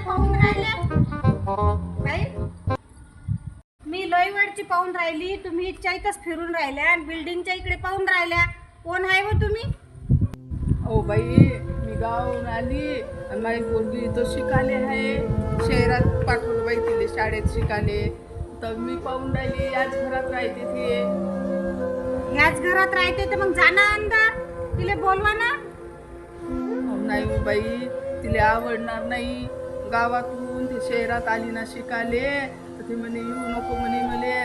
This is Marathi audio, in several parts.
पाहून मी लय पाहून राहिली तुम्ही इथच्या फिरून राहिल्या आणि बिल्डिंगच्या इकडे पाहून राहिल्या. कोण आहे व तुम्ही? हो बाई मी गावून आली आणि माझी पोरगी इथं शिकाले आहे. शाळेत शिकाले. तर मी पाहून राहिली याच घरात राहते ती. ह्याच घरात राहते तर मग जाना अंदर तिला बोलवा ना. नाही हो बाई तिला आवडणार नाही. गावातून ती शहरात आली ना शिकाले. तर ती म्हणे येऊ नको म्हणे मले.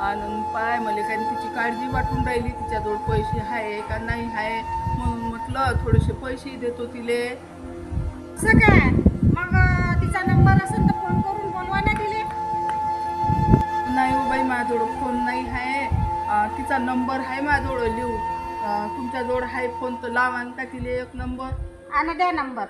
आणि पाय मले काय तिची काळजी वाटून राहिली. तिच्याजवळ पैसे आहे का नाही आहे म्हणून म्हटलं थोडेसे पैसे देतो तिले. असं काय? माझ्याजवळ फोन नाही आहे. तिचा नंबर आहे माझ्याजवळ लिहू. तुमच्याजवळ आहे फोन तर लावा का तिले एक नंबर आणि द्या नंबर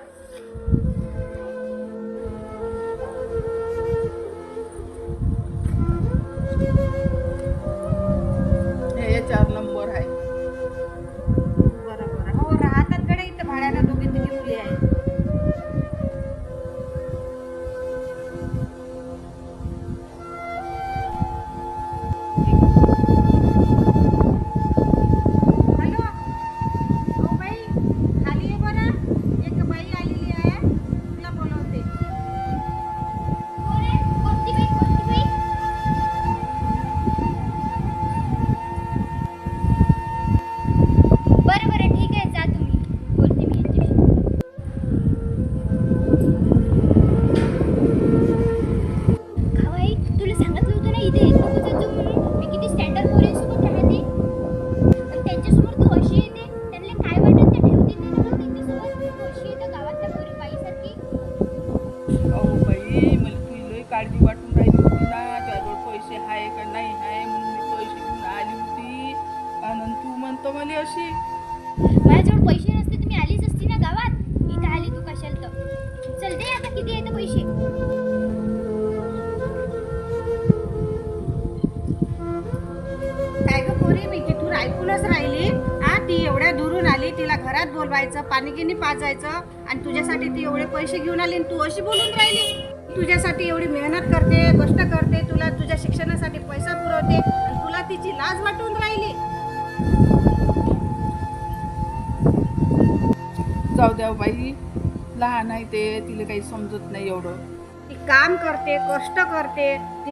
येते गावातल्या पोरी बाईसारखी? अहो बाई मला तुझी लई काळजी वाटून राहिली होती ना तुझ्याजवळ पैसे आहे का नाही आहे म्हणून मी पैसे घेऊन आली होती. आणि तू म्हणतो मला अशी. माझ्याजवळ पैसे नसते तर मी आलीच असती ना गावात? इथं आली तू कशाला तर? चल दे आता किती येतं पैसे? काय ग पोरी मी तिथून ऐकूनच राहिली. घरात बोलवायचं पाणी गिनी पाजायचं आणि तुझ्यासाठी ती एवढे पैसे घेऊन आली आणि तू अशी बोलून राहिली. तुझ्यासाठी एवढी मेहनत करते कष्ट करते तुला तुझ्या शिक्षणासाठी पैसा पुरवते आणि तुला तिची लाज वाटून राहिली. जाऊ द्या हो बाई. लहान आहे ते तिला काही समजत नाही एवढं. ती काम करते कष्ट करते.